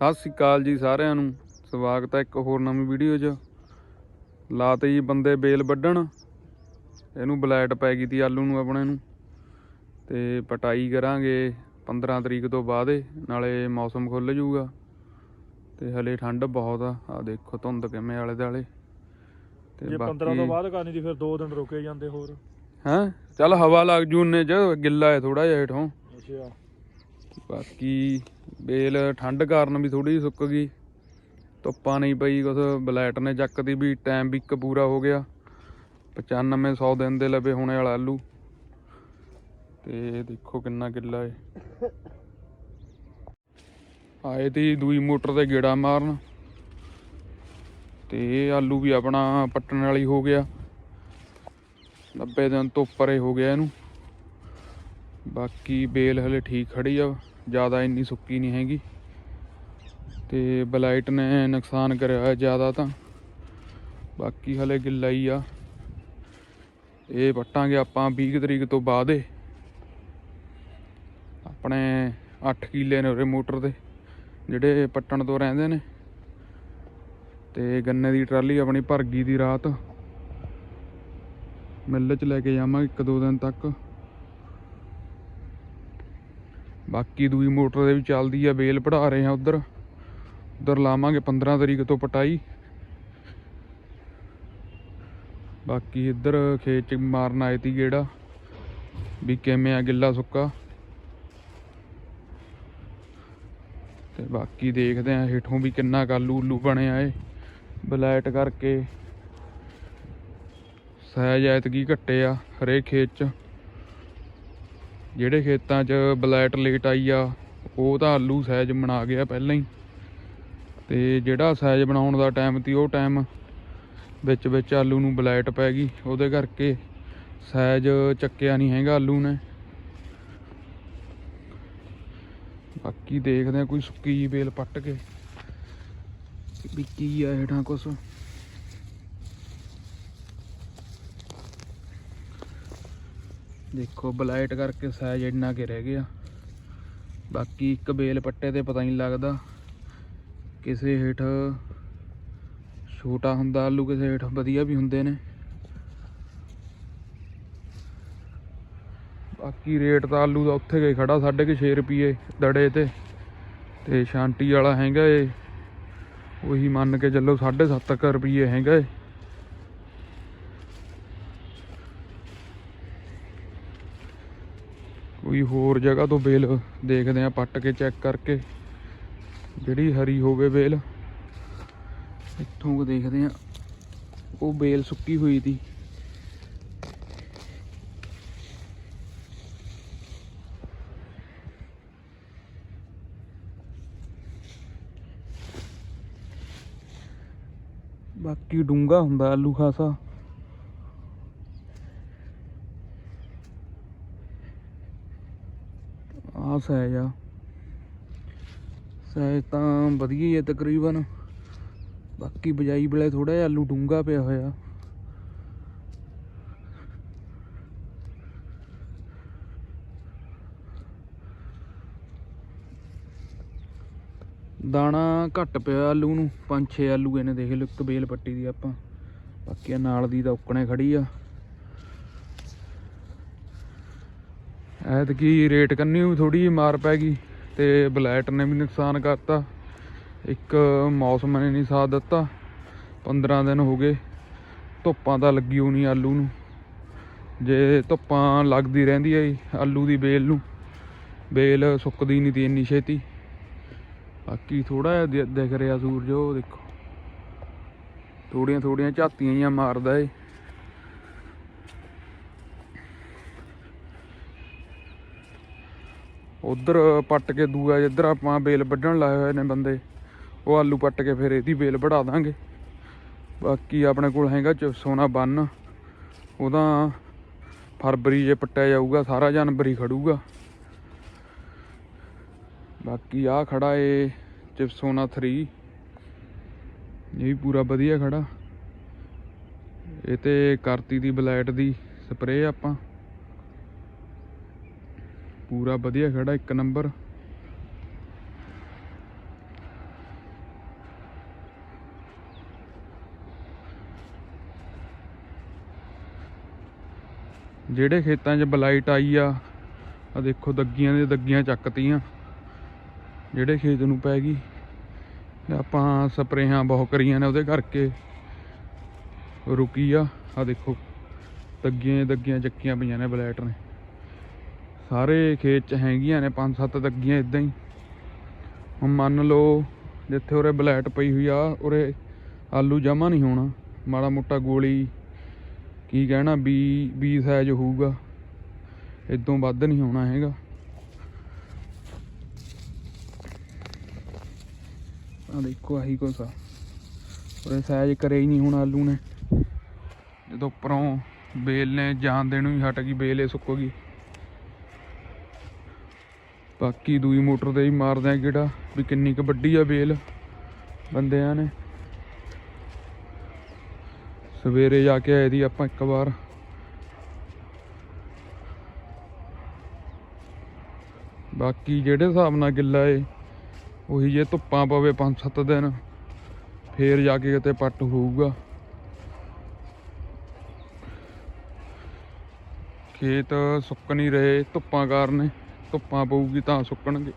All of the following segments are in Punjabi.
ਸਤਿ ਸ੍ਰੀ ਅਕਾਲ ਜੀ ਸਾਰਿਆਂ ਨੂੰ। ਸਵਾਗਤ ਹੈ ਇੱਕ ਹੋਰ ਨਵੀਂ ਵੀਡੀਓ 'ਚ। ਲਾਤੇ ਜੀ ਬੰਦੇ ਬੇਲ ਵੱਢਣ। ਇਹਨੂੰ ਬਲੈਟ ਪੈ ਗਈ ਤੀ ਆਲੂ ਨੂੰ ਆਪਣੇ ਨੂੰ। ਤੇ ਪਟਾਈ ਕਰਾਂਗੇ 15 ਤਰੀਕ ਤੋਂ ਬਾਅਦ ਨਾਲੇ ਮੌਸਮ ਖੁੱਲ ਜਾਊਗਾ। ਤੇ ਹਲੇ ਠੰਡ ਬਹੁਤ ਆ। ਆ ਦੇਖੋ ਧੁੰਦ ਕਿਵੇਂ ਆਲੇ ਦੁਆਲੇ। ਜੇ 15 ਤੋਂ ਬਾਅਦ ਕਰਨੀ ਦੀ ਫਿਰ 2 ਦਿਨ ਰੁਕੇ ਜਾਂਦੇ ਹੋਰ। ਹੈ? ਚੱਲ ਹਵਾ ਲੱਗ ਜੂ ਨੇ ਚ ਗਿੱਲਾ ਹੈ ਥੋੜਾ ਜਿਹਾ ਹੇਠੋਂ। ਅੱਛਾ। ਬਾਕੀ ਬੇਲ ਠੰਡ ਕਾਰਨ ਵੀ ਥੋੜੀ ਸੁੱਕ ਗਈ। ਧੁੱਪਾਂ ਨਹੀਂ ਪਈ, ਕੁਛ ਬਲੈਟ ਨੇ ਚੱਕਦੀ ਵੀ ਟਾਈਮ ਵੀ ਇੱਕ ਪੂਰਾ ਹੋ ਗਿਆ। 95 100 ਦਿਨ ਦੇ ਲਵੇ ਹੋਣੇ ਵਾਲਾ ਆਲੂ। ਤੇ ਦੇਖੋ ਕਿੰਨਾ ਕਿੱਲਾ ਏ। ਆਏ ਤੀ ਦੂਈ ਮੋਟਰ ਤੇ ਗੇੜਾ ਮਾਰਨ। ਤੇ ਇਹ ਆਲੂ ਵੀ ਆਪਣਾ ਪੱਟਣ ਵਾਲੀ ਹੋ ਗਿਆ। 90 ਦਿਨ ਤੋਂ ਉੱਪਰ ਹੀ ਹੋ ਗਿਆ ਇਹਨੂੰ। ਬਾਕੀ ਬੇਲ ਹਲੇ ਠੀਕ ਖੜੀ ਆ, ਜ਼ਿਆਦਾ ਇੰਨੀ ਸੁੱਕੀ ਨਹੀਂ ਹੈਗੀ। ਤੇ ਬਲਾਈਟ ਨੇ ਨੁਕਸਾਨ ਕਰਿਆ ਹੋਇਆ ਜ਼ਿਆਦਾ ਤਾਂ। ਬਾਕੀ ਹਲੇ ਗਿੱਲਾ ਹੀ ਆ। ਇਹ ਪੱਟਾਂਗੇ ਆਪਾਂ 20 ਤਰੀਕ ਤੋਂ ਬਾਅਦ ਏ ਆਪਣੇ 8 ਕਿੱਲੇ ਨੇ ਉਰੇ ਮੋਟਰ ਦੇ, ਜਿਹੜੇ ਪੱਟਣ ਤੋਂ ਰਹਿੰਦੇ ਨੇ। ਤੇ ਗੰਨੇ ਦੀ ਟਰਾਲੀ ਆਪਣੀ ਭਰ ਗਈ ਦੀ ਰਾਤ। ਮਿੱਲ ਚ ਲੈ ਕੇ ਜਾਵਾਂਗੇ ਇੱਕ ਦੋ ਦਿਨ ਤੱਕ। ਬਾਕੀ ਦੂਈ ਮੋਟਰ ਦੇ ਵੀ ਚੱਲਦੀ ਆ, ਬੇਲ ਪੜਾ ਰਹੇ ਆ ਉਧਰ। ਉਧਰ ਲਾਵਾਂਗੇ 15 ਤਰੀਕ ਤੋਂ ਪਟਾਈ। ਬਾਕੀ ਇੱਧਰ ਖੇਤ ਚ ਮਾਰਨ ਆਏ ਤੀ ਗੇੜਾ, ਵੀ ਕਿਵੇਂ ਆ ਗਿੱਲਾ ਸੁੱਕਾ। ਤੇ ਬਾਕੀ ਦੇਖਦੇ ਆ ਹੇਠੋਂ ਵੀ ਕਿੰਨਾ ਕਾਲੂ ਉੱਲੂ ਬਣਿਆ ਏ ਬਲੈਟ ਕਰਕੇ ਸਹਿਜ ਐਤਕੀ ਘੱਟੇ ਆ ਹਰੇਕ ਖੇਤ ਚ। ਜਿਹੜੇ ਖੇਤਾਂ 'ਚ ਬਲੈਟ ਲੇਟ ਆਈ ਆ, ਉਹ ਤਾਂ ਆਲੂ ਸਾਈਜ਼ ਬਣਾ ਗਿਆ ਪਹਿਲਾਂ ਹੀ। ਤੇ ਜਿਹੜਾ ਸਾਈਜ਼ ਬਣਾਉਣ ਦਾ ਟਾਈਮ ਸੀ, ਉਹ ਟਾਈਮ ਵਿੱਚ ਵਿੱਚ ਆਲੂ ਨੂੰ ਬਲੈਟ ਪੈ ਗਈ। ਉਹਦੇ ਕਰਕੇ ਸਾਈਜ਼ ਚੱਕਿਆ ਨਹੀਂ ਹੈਗਾ ਆਲੂ ਨੇ। ਬਾਕੀ ਦੇਖਦੇ ਆ ਕੋਈ ਸੁੱਕੀ ਜਿਹੀ ਬੇਲ ਪੱਟ ਕੇ ਵੀ ਕੀ ਆ ਹੇਠਾਂ ਕੁਛ। ਦੇਖੋ, ਬਲਾਈਟ ਕਰਕੇ ਸਾਈਜ਼ ਇੰਨਾ ਕਿ ਰਹਿ ਗਿਆ। ਬਾਕੀ ਇੱਕ ਬੇਲ ਪੱਟੇ ਤੇ ਪਤਾ ਨਹੀਂ ਲੱਗਦਾ ਕਿਸੇ ਹੇਠ ਛੋਟਾ ਹੁੰਦਾ, ਆਲੂ ਕਿਸੇ ਹੇਠ ਵਧੀਆ ਵੀ ਹੁੰਦੇ ਨੇ। ਬਾਕੀ ਰੇਟ ਤਾਂ ਆਲੂ ਦਾ ਉੱਥੇ ਗਏ ਖੜਾ 6.5 ਰੁਪਏ ਦੜੇ ਤੇ। ਤੇ ਸ਼ਾਂਟੀ ਵਾਲਾ ਹੈਗਾ ਏ। ਉਹੀ ਮੰਨ ਕੇ ਚੱਲੋ 7.5 ਰੁਪਏ ਹੈਗਾ ਏ। ਕੋਈ ਹੋਰ ਜਗ੍ਹਾ ਤੋਂ ਬੇਲ ਦੇਖਦੇ ਆ ਪੱਟ ਕੇ ਚੈੱਕ ਕਰਕੇ। ਜਿਹੜੀ ਹਰੀ ਹੋਵੇ ਬੇਲ ਇੱਥੋਂ ਕੁ ਦੇਖਦੇ ਆ ਉਹ ਬੇਲ ਸੁੱਕੀ ਹੋਈ ਦੀ ਬਾਕੀ ਡੂੰਗਾ ਹੁੰਦਾ ਆਲੂ ਖਾਸਾ। ਆ ਸਾਈਜ਼ ਆ। ਸਾਈਜ਼ ਤਾਂ ਵਧੀਆ ਹੀ ਹੈ ਤਕਰੀਬਨ। ਬਾਕੀ ਬਜਾਈ ਵੇਲੇ ਥੋੜਾ ਜਿਹਾ ਆਲੂ ਡੂੰਗਾ ਪਿਆ ਹੋਇਆ। ਦਾਣਾ ਘੱਟ ਪਿਆ ਆਲੂ ਨੂੰ। ਪੰਜ ਛੇ ਆਲੂ ਇਹਨੇ ਦੇਖ ਲਓ, ਇੱਕ ਬੇਲ ਪੱਟੀ ਦੀ ਆਪਾਂ। ਬਾਕੀ ਆਹ ਨਾਲ ਦੀ ਤਾਂ ਉੱਕਣੇ ਖੜੀ ਆ। ਐਤਕੀ ਰੇਟ ਕੰਨੀ ਵੀ ਥੋੜੀ ਜਿਹੀ ਮਾਰ ਪੈ ਗਈ ਤੇ ਬਲੈਟ ਨੇ ਵੀ ਨੁਕਸਾਨ ਕਰਤਾ। ਇੱਕ ਮੌਸਮ ਨੇ ਨਹੀਂ ਸਾਥ ਦਿੱਤਾ। 15 ਦਿਨ ਹੋ ਗਏ। ਧੁੱਪਾਂ ਤਾਂ ਲੱਗੀ ਹੋਣੀ ਆਲੂ ਨੂੰ। ਜੇ ਧੁੱਪਾਂ ਲੱਗਦੀ ਰਹਿੰਦੀ ਹੈ ਆਲੂ ਦੀ ਬੇਲ ਨੂੰ। ਬੇਲ ਸੁੱਕਦੀ ਨਹੀਂ ਤੀ ਇੰਨੀ ਛੇਤੀ। ਬਾਕੀ ਥੋੜਾ ਜਿਹਾ ਦਿ- ਦਿਖ ਰਿਹਾ ਸੂਰਜ, ਉਹ ਦੇਖੋ। ਥੋੜੀਆਂ ਥੋੜੀਆਂ ਝਾਤੀਆਂ ਜਿਹੀਆਂ ਮਾਰਦਾ ਏ। ਉਧਰ ਪੱਟ ਕੇ ਦੂਆ ਜਿੱਧਰ ਆਪਾਂ ਬੇਲ ਵੱਢਣ ਲਾਏ ਹੋਏ ਨੇ ਬੰਦੇ, ਉਹ ਆਲੂ ਪੱਟ ਕੇ ਫਿਰ ਇਹਦੀ ਬੇਲ ਵਢਾ ਦਾਂਗੇ। ਬਾਕੀ ਆਪਣੇ ਕੋਲ ਹੈਗਾ ਚ ਸੋਨਾ ਬੰਨ, ਉਹਦਾ ਫਰਵਰੀ ਜੇ ਪੱਟਿਆ ਜਾਊਗਾ, ਸਾਰਾ ਜਨਵਰੀ ਖੜੂਗਾ। ਬਾਕੀ ਆ ਖੜਾ ਏ ਚਿਪਸੋਨਾ 3 ਇਹ ਵੀ ਪੂਰਾ ਵਧੀਆ ਖੜਾ। ਇਹ ਤੇ ਕਰਤੀ ਦੀ ਬਲੈਟ ਦੀ ਸਪਰੇਅ ਆਪਾਂ। ਪੂਰਾ ਵਧੀਆ ਖੜਾ ਇੱਕ ਨੰਬਰ। ਜਿਹੜੇ ਖੇਤਾਂ 'ਚ ਬਲਾਈਟ ਆਈ ਆ ਆ ਦੇਖੋ ਦੱਗੀਆਂ ਦੇ ਦੱਗੀਆਂ ਚੱਕਤੀਆਂ। ਜਿਹੜੇ ਖੇਤ ਨੂੰ ਪੈ ਗਈ, ਆਪਾਂ ਸਪਰੇਹਾਂ ਬਹੁਤ ਕਰੀਆਂ ਨੇ ਉਹਦੇ ਕਰਕੇ ਰੁਕੀ ਆ। ਆ ਦੇਖੋ, ਦੱਗੀਆਂ ਦੱਗੀਆਂ ਚੱਕੀਆਂ ਪਈਆਂ ਨੇ ਬਲੈਟ ਨੇ। ਸਾਰੇ ਖੇਤ 'ਚ ਹੈਗੀਆਂ ਨੇ, ਪੰਜ ਸੱਤ ਦੱਗੀਆਂ ਇਦਾਂ ਹੀ। ਹੁਣ ਮੰਨ ਲਓ, ਜਿੱਥੇ ਉਰੇ ਬਲੈਟ ਪਈ ਹੋਈ ਆ, ਉਰੇ ਆਲੂ ਜਮਾ ਨਹੀਂ ਹੋਣਾ। ਮਾੜਾ ਮੋਟਾ ਗੋਲੀ, ਕੀ ਕਹਿਣਾ, ਬੀ ਬੀ ਸਾਈਜ਼ ਹੋਊਗਾ। ਇਦੋਂ ਵੱਧ ਨਹੀਂ ਹੋਣਾ ਹੈਗਾ। ਆ ਦੇਖੋ, ਆਹੀ ਕੁਛ ਆ। ਉਰੇ ਸਾਈਜ਼ ਕਰੇ ਹੀ ਨਹੀਂ ਹੁਣ ਆਲੂ ਨੇ। ਜਦੋਂ ਉੱਪਰੋਂ ਬੇਲ ਨੇ ਜਾਨ ਦੇਣੋਂ ਹੀ ਹਟ ਗਈ, ਬੇਲ ਇਹ ਸੁੱਕ ਗਈ। ਬਾਕੀ ਦੂਈ ਮੋਟਰ ਤੇ ਹੀ ਮਾਰਦੇ ਆ ਕਿਹੜਾ ਵੀ ਕਿੰਨੀ ਕੁ ਵੱਡੀ ਆ ਬੇਲ ਬੰਦਿਆਂ ਨੇ। ਸਵੇਰੇ ਜਾ ਕੇ ਆਏ ਦੀ ਆਪਾਂ ਇੱਕ ਵਾਰ। ਬਾਕੀ ਜਿਹੜੇ ਹਿਸਾਬ ਨਾਲ ਗਿੱਲਾ ਏ, ਉਹੀ ਜੇ ਧੁੱਪਾਂ ਪਵੇ 5-7 ਦਿਨ, ਫੇਰ ਜਾ ਕੇ ਕਿਤੇ ਪੱਟ ਹੋਊਗਾ। ਖੇਤ ਸੁੱਕ ਨਹੀਂ ਰਹੇ ਧੁੱਪਾਂ ਕਾਰਨ। ਧੁੱਪਾਂ ਪਊਗੀ ਤਾਂ ਸੁੱਕਣਗੇ।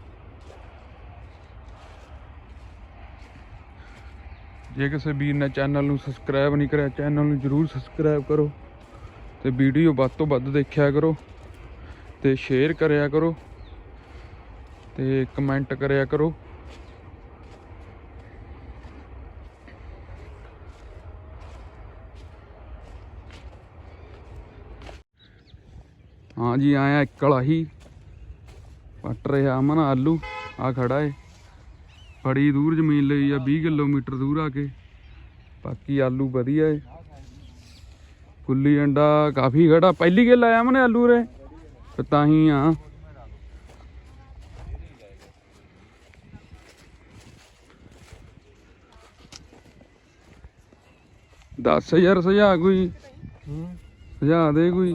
ਜੇ ਕਿਸੇ ਵੀਰ ਨੇ ਚੈਨਲ ਨੂੰ ਸਬਸਕ੍ਰਾਈਬ ਨਹੀਂ ਕਰਿਆ ਚੈਨਲ ਨੂੰ ਜਰੂਰ ਸਬਸਕ੍ਰਾਈਬ ਕਰੋ ਤੇ ਵੀਡੀਓ ਵੱਧ ਤੋਂ ਵੱਧ ਦੇਖਿਆ ਕਰੋ ਤੇ ਸ਼ੇਅਰ ਕਰਿਆ ਕਰੋ ਤੇ ਕਮੈਂਟ ਕਰਿਆ ਕਰੋ। ਹਾਂ ਜੀ, ਆਇਆ ਇਕਲਾ ਹੀ। ਪੱਟ ਰਿਹਾ ਅਮਨ ਆਲੂ ਆ ਖੜਾ ਏ। ਬੜੀ ਦੂਰ ਜ਼ਮੀਨ ਲਈ ਆ 20 ਕਿਲੋਮੀਟਰ ਦੂਰ ਆ ਕੇ। ਬਾਕੀ ਆਲੂ ਵਧੀਆ ਏ। ਗੁੱਲੀ ਅੰਡਾ ਕਾਫੀ ਖੜਾ। ਪਹਿਲੀ ਗਿੱਲ ਆਇਆ ਮਨੇ ਆਲੂ ਰੇ ਤੇ ਤਾਂ ਹੀ ਆ। ਦਸ ਹਜ਼ਾਰ ਸੁਝਾ ਕੋਈ? ਹੂੰ। ਸੁਝਾ ਦੇ ਕੋਈ?